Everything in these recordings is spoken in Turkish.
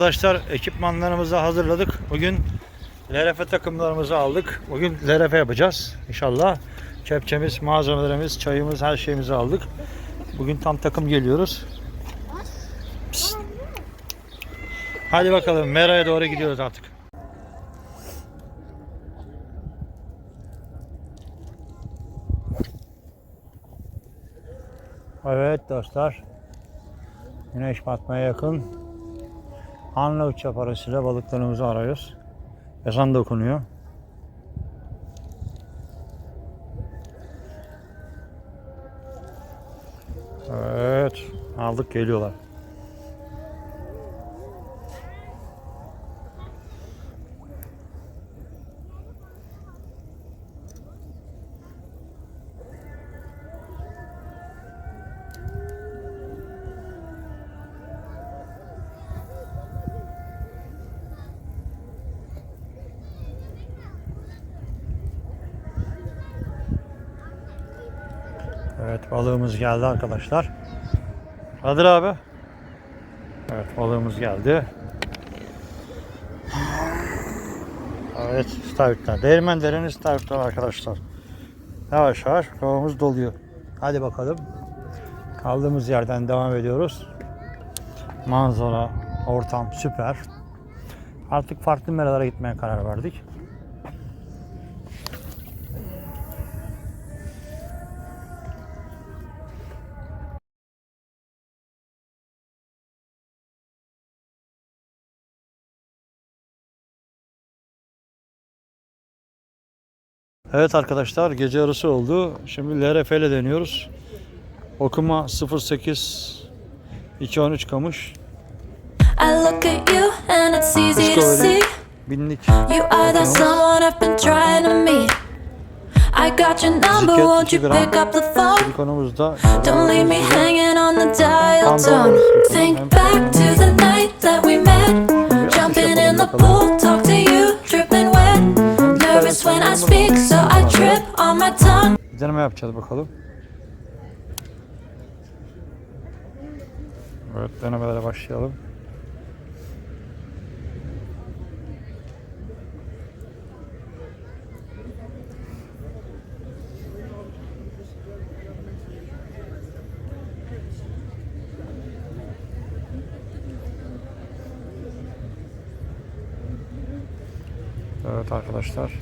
Arkadaşlar ekipmanlarımızı hazırladık. Bugün LRF takımlarımızı aldık. Bugün LRF yapacağız inşallah. Kepçemiz, malzemelerimiz, çayımız, her şeyimizi aldık. Bugün tam takım geliyoruz. Psst. Hadi bakalım Mera'ya doğru gidiyoruz artık. Evet dostlar. Güneş batmaya yakın. Arnavut parasıyla balıklarımızı arıyoruz. Ezan da okunuyor. Evet. Aldık geliyorlar. Evet balığımız geldi arkadaşlar. Kadir abi. Evet balığımız geldi. Evet istavritler. Değirmen derenin istavritler arkadaşlar. Yavaş yavaş kovamız doluyor. Hadi bakalım. Kaldığımız yerden devam ediyoruz. Manzara, ortam süper. Artık farklı meralara gitmeye karar verdik. Evet arkadaşlar gece yarısı oldu. Şimdi LRF ile deniyoruz. Okuma 08 213 kamış. See Binlik. I got your number, won't 2 you pick up the phone? Don't leave me hanging on the dial tone. Think back to the night that we met. Jumping in the pool, talk to you, I speak, so I trip on my tongue. Bir deneme yapacağız bakalım. Evet denemelere başlayalım. Evet arkadaşlar.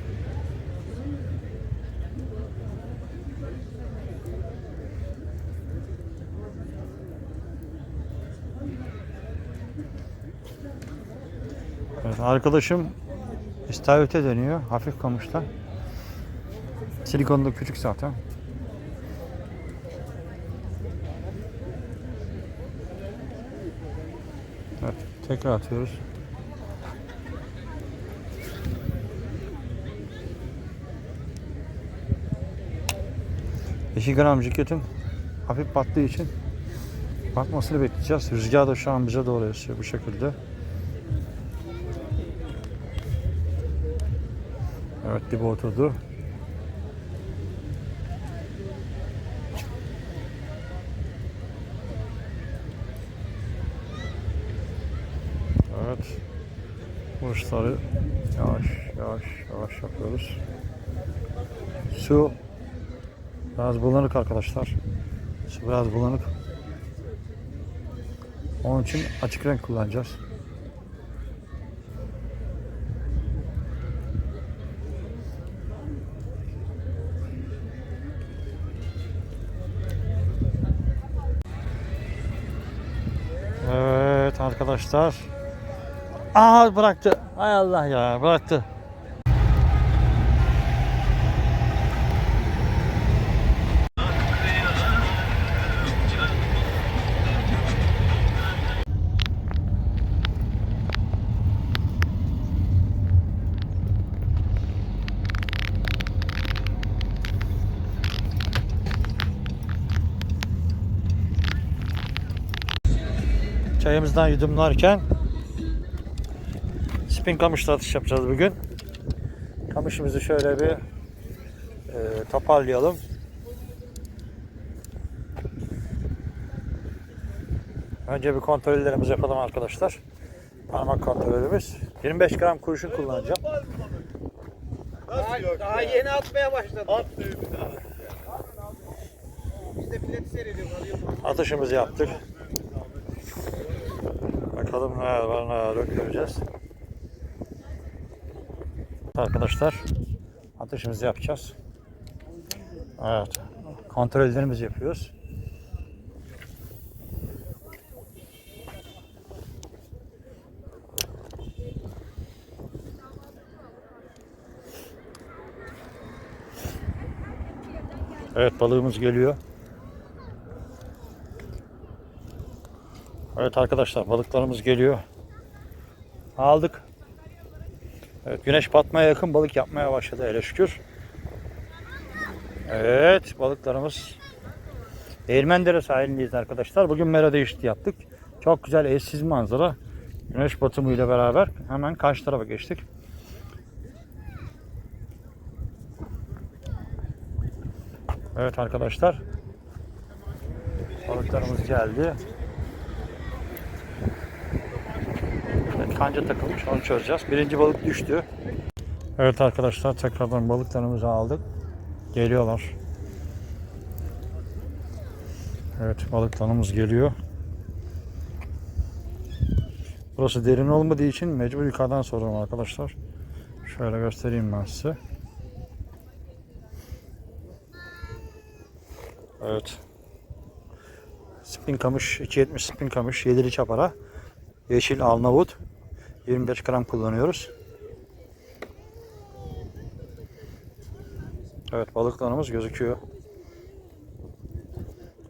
Arkadaşım istavrite dönüyor. Hafif kamışta. Silikon da küçük zaten. Evet, tekrar atıyoruz. İki gram jiketin hafif battığı için batmasını bekleyeceğiz. Rüzgar da şu an bize doğru esiyor bu şekilde. Evet dibe oturdu. Evet. Vuruşları yavaş yavaş yavaş yapıyoruz. Su biraz bulanık arkadaşlar. Su biraz bulanık. Onun için açık renk kullanacağız. Evet arkadaşlar. Aa bıraktı. Hay Allah ya bıraktı. Çayımızdan yudumlarken spin kamışla atış yapacağız bugün. Kamışımızı şöyle bir e, toparlayalım. Önce bir kontrollerimizi yapalım arkadaşlar. Parmak kontrolümüz. 25 gram kurşun kullanacağım. Daha, daha yeni atmaya başladı. At Biz de bileti seyrediyoruz. Alıyorum. Atışımızı yaptık. Bakalım neler var neler yok göreceğiz. Arkadaşlar atışımızı yapacağız. Evet. Kontrollerimizi yapıyoruz. Evet balığımız geliyor. Evet arkadaşlar balıklarımız geliyor. Aldık. Evet güneş batmaya yakın balık yapmaya başladı hele şükür. Evet balıklarımız Değirmendere sahilindeyiz arkadaşlar. Bugün mera değişikliği yaptık. Çok güzel eşsiz manzara. Güneş batımıyla beraber hemen karşı tarafa geçtik. Evet arkadaşlar. Balıklarımız geldi. Kanca takılmış onu çözeceğiz. Birinci balık düştü. Evet arkadaşlar tekrardan balıklarımızı aldık. Geliyorlar. Evet balıklarımız geliyor. Burası derin olmadığı için mecbur yukarıdan soruyorum arkadaşlar. Şöyle göstereyim ben size. Evet. Spin kamış 270 spin kamış 7'li çapara. Yeşil alnavut 25 gram kullanıyoruz. Evet balıklarımız gözüküyor.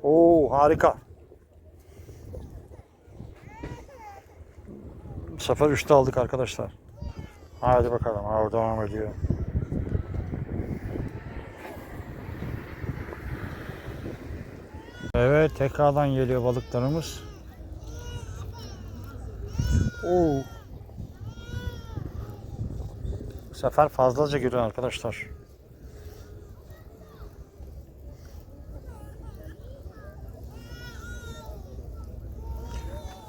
Oo harika. Bu sefer 3'te aldık arkadaşlar. Hadi bakalım. Abi devam ediyor. Evet tekrardan geliyor balıklarımız. Oo. Bu sefer fazlaca giriyor arkadaşlar.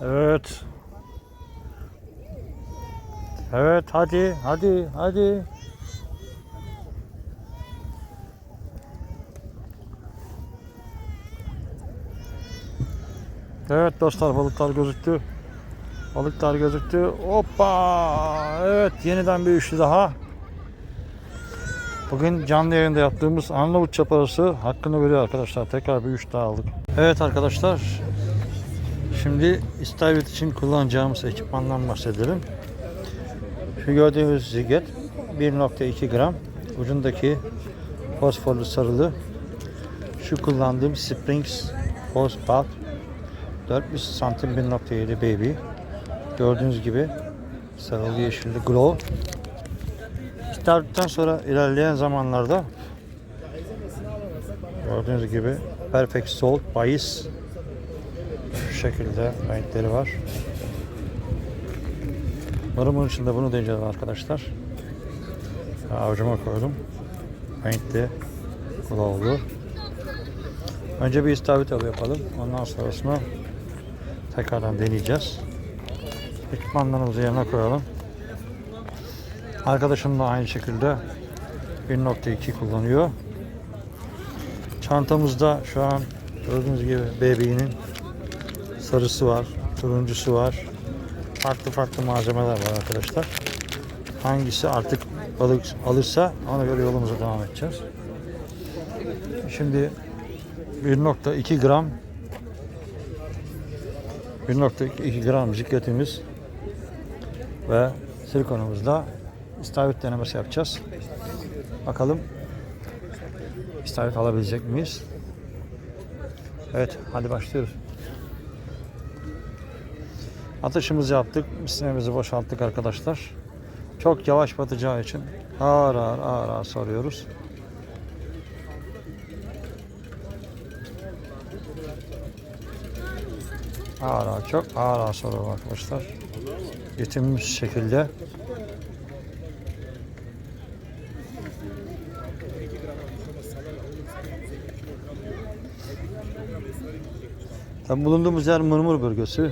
Evet. Evet hadi hadi hadi. Evet dostlar balıklar gözüktü. Balıklar gözüktü. Hoppa! Evet yeniden bir üçlü daha. Bugün canlı yayında yaptığımız Arnavut çaparası hakkını veriyor arkadaşlar. Tekrar bir üç daha aldık. Evet arkadaşlar. Şimdi istavrit için kullanacağımız ekipmandan bahsedelim. Şu gördüğünüz ziget 1.2 gram. Ucundaki fosforlu sarılı. Şu kullandığım Springs Hose Bulb 400 santim 1.7 baby. Gördüğünüz gibi sarılı yeşilli glow. İstavrit'ten sonra ilerleyen zamanlarda gördüğünüz gibi Perfect Salt bahis şu şekilde renkleri var. Umarım için de bunu deneyeceğiz arkadaşlar. Avucuma koydum. Renkli glowlu. Önce bir istavrit yapalım. Ondan sonrasında tekrardan deneyeceğiz. Ekipmanlarımızı yerine koyalım. Arkadaşım da aynı şekilde 1.2 kullanıyor. Çantamızda şu an gördüğünüz gibi BB'nin sarısı var, turuncusu var. Farklı farklı malzemeler var arkadaşlar. Hangisi artık balık alırsa ona göre yolumuza devam edeceğiz. Şimdi 1.2 gram 1.2 gram zikletimiz ve silikonumuzda istavrit denemesi yapacağız. Bakalım istavrit alabilecek miyiz? Evet, hadi başlıyoruz. Atışımızı yaptık, misinemizi boşalttık arkadaşlar. Çok yavaş batacağı için ağır ağır ağır ağır sarıyoruz. Ağır ağır, çok ağır ağır sarıyorum arkadaşlar. Yetimmiş şekilde. Tabii bulunduğumuz yer Mırmır bölgesi.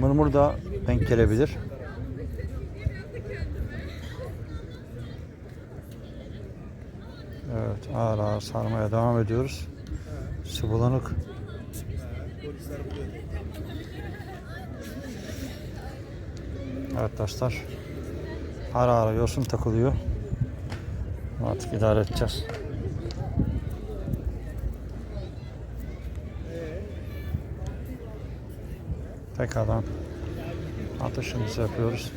mırmır da denk gelebilir. Evet ağır ağır sarmaya devam ediyoruz. Su bulanık. Evet dostlar. Ara ara yosun takılıyor. Artık idare edeceğiz. Tekrardan atışımızı yapıyoruz.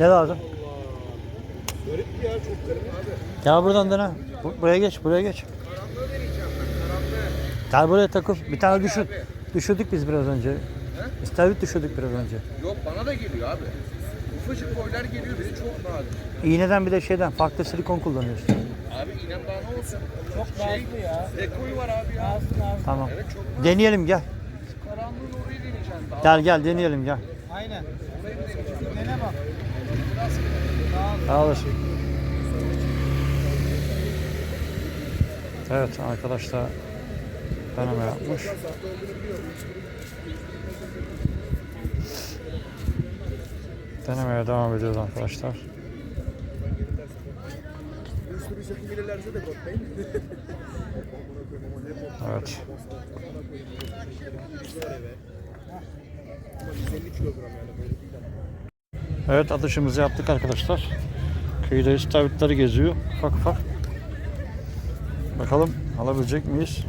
Ne lazım? Ya çok garip abi. Gel buradan dene. Bu- Buraya geç, buraya geç. Karanlığı deneyeceğim ben karanlığı. Gel buraya takıl. Bir tane düşür. Düşürdük biz biraz önce. İstavrit düşürdük biraz önce. Yok bana da geliyor abi. Ufacık boylar geliyor bizi çok nadir. İğneden bir de şeyden farklı silikon kullanıyoruz. Abi inem daha ne olsun? Çok şey, ya. Dekoyu var abi ya. Tamam. Evet çok nadir. Deneyelim gel. Karanlığın orayı deneyeceğim daha. Gel gel deneyelim gel. Aynen. Orayı deneyeceğim? Dene bak. Sağ olasın. Evet arkadaşlar deneme yapmış. Denemeye devam ediyoruz arkadaşlar. Evet. 150 kilogram yani böyle değil ama. Evet atışımızı yaptık arkadaşlar. Kıyıda istavritleri geziyor ufak ufak. Bakalım alabilecek miyiz?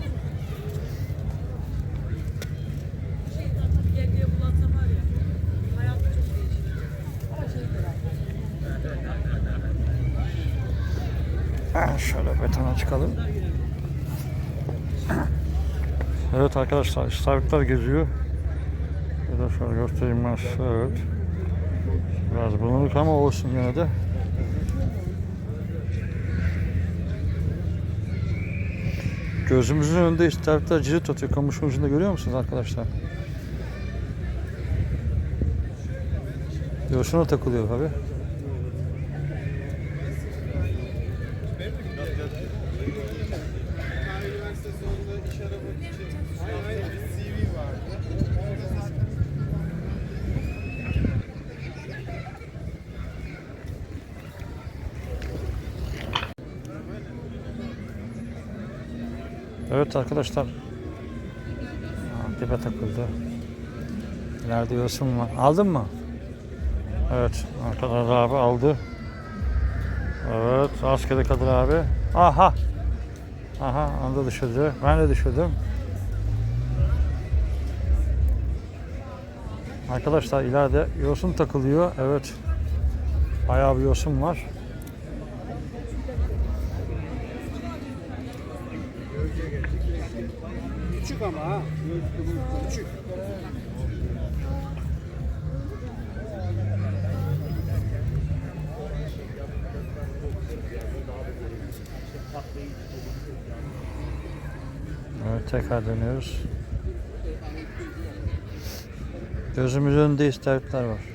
Ha, şöyle betona çıkalım. Evet arkadaşlar istavritler geziyor. Ya da şöyle göstereyim ben size evet. Biraz bulunduk ama olsun yine de. Gözümüzün önünde istavritler cirit atıyor. Kamışın ucunda görüyor musunuz arkadaşlar? Yoşuna takılıyor tabi. Evet arkadaşlar. Dibe takıldı. İleride yosun var. Aldın mı? Evet. Kadir abi aldı. Evet. Askeri Kadir abi. Aha. Aha. Onu da düşürdü. Ben de düşürdüm. Arkadaşlar ileride yosun takılıyor. Evet. Bayağı bir yosun var. Küçük ama ha. Küçük. Evet tekrar dönüyoruz. Gözümüzün önünde istavritler var.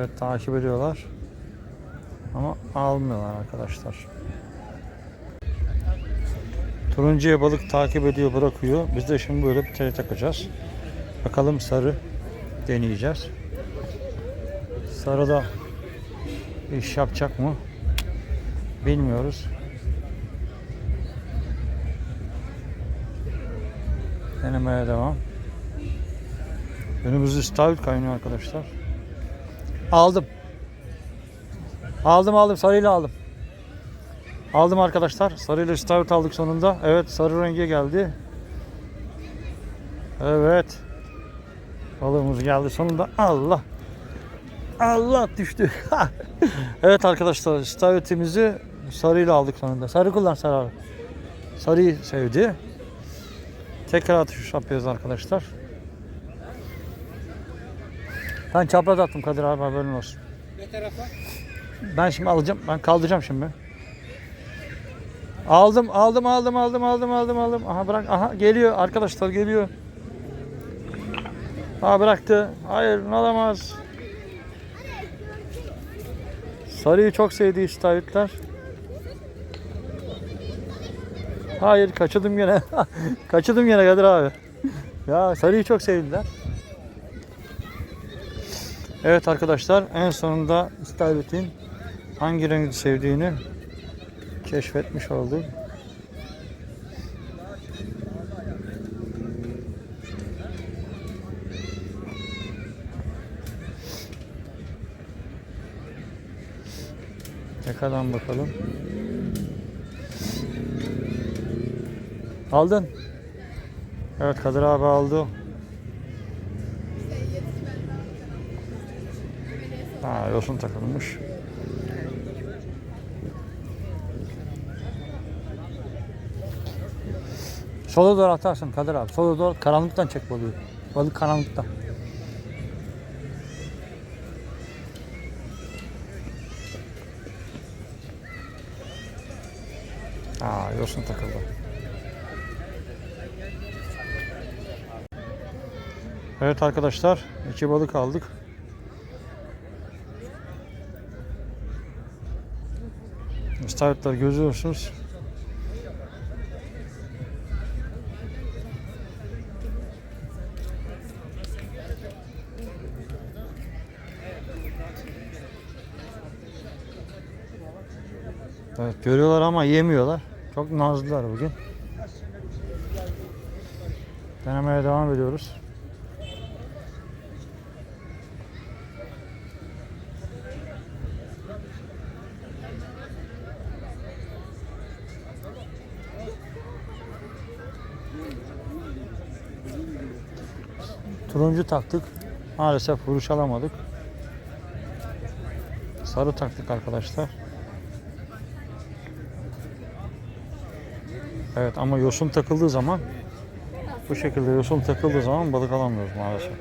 Evet takip ediyorlar. Ama almıyorlar arkadaşlar. Turuncuya balık takip ediyor bırakıyor. Biz de şimdi böyle bir tele takacağız. Bakalım sarı deneyeceğiz. Sarıda iş yapacak mı? Bilmiyoruz. Denemeye devam. Önümüzde istavrit kaynıyor arkadaşlar. Aldım. Aldım aldım sarıyla aldım. Aldım arkadaşlar. Sarıyla istavrit aldık sonunda. Evet sarı renge geldi. Evet. Balığımız geldi sonunda. Allah. Allah düştü. evet arkadaşlar istavritimizi sarıyla aldık sonunda. Sarı kullan sarı. Sarıyı sevdi. Tekrar atış yapıyoruz arkadaşlar. Ben çapraz attım Kadir abi haberin olsun. Ne tarafa? Ben şimdi alacağım. Ben kaldıracağım şimdi. Aldım, aldım, aldım, aldım, aldım, aldım, aldım. Aha bırak, aha geliyor arkadaşlar geliyor. Ha bıraktı. Hayır, olamaz. Sarıyı çok sevdi istavritler. Hayır, kaçırdım gene. kaçırdım gene Kadir abi. Ya sarıyı çok sevdiler. Evet arkadaşlar, en sonunda istavritin hangi rengi sevdiğini keşfetmiş olduk. Yakadan bakalım. Aldın. Evet Kadir abi aldı. Yosun takılmış. Sola doğru atarsın Kadir abi. Sola doğru karanlıktan çek balığı. Balık karanlıkta. Aa yosun takıldı. Evet arkadaşlar iki balık aldık. İstavritler görüyorsunuz. Evet görüyorlar ama yemiyorlar. Çok nazlılar bugün. Denemeye devam ediyoruz. Turuncu taktık. Maalesef vuruş alamadık. Sarı taktık arkadaşlar. Evet ama yosun takıldığı zaman bu şekilde yosun takıldığı zaman balık alamıyoruz maalesef.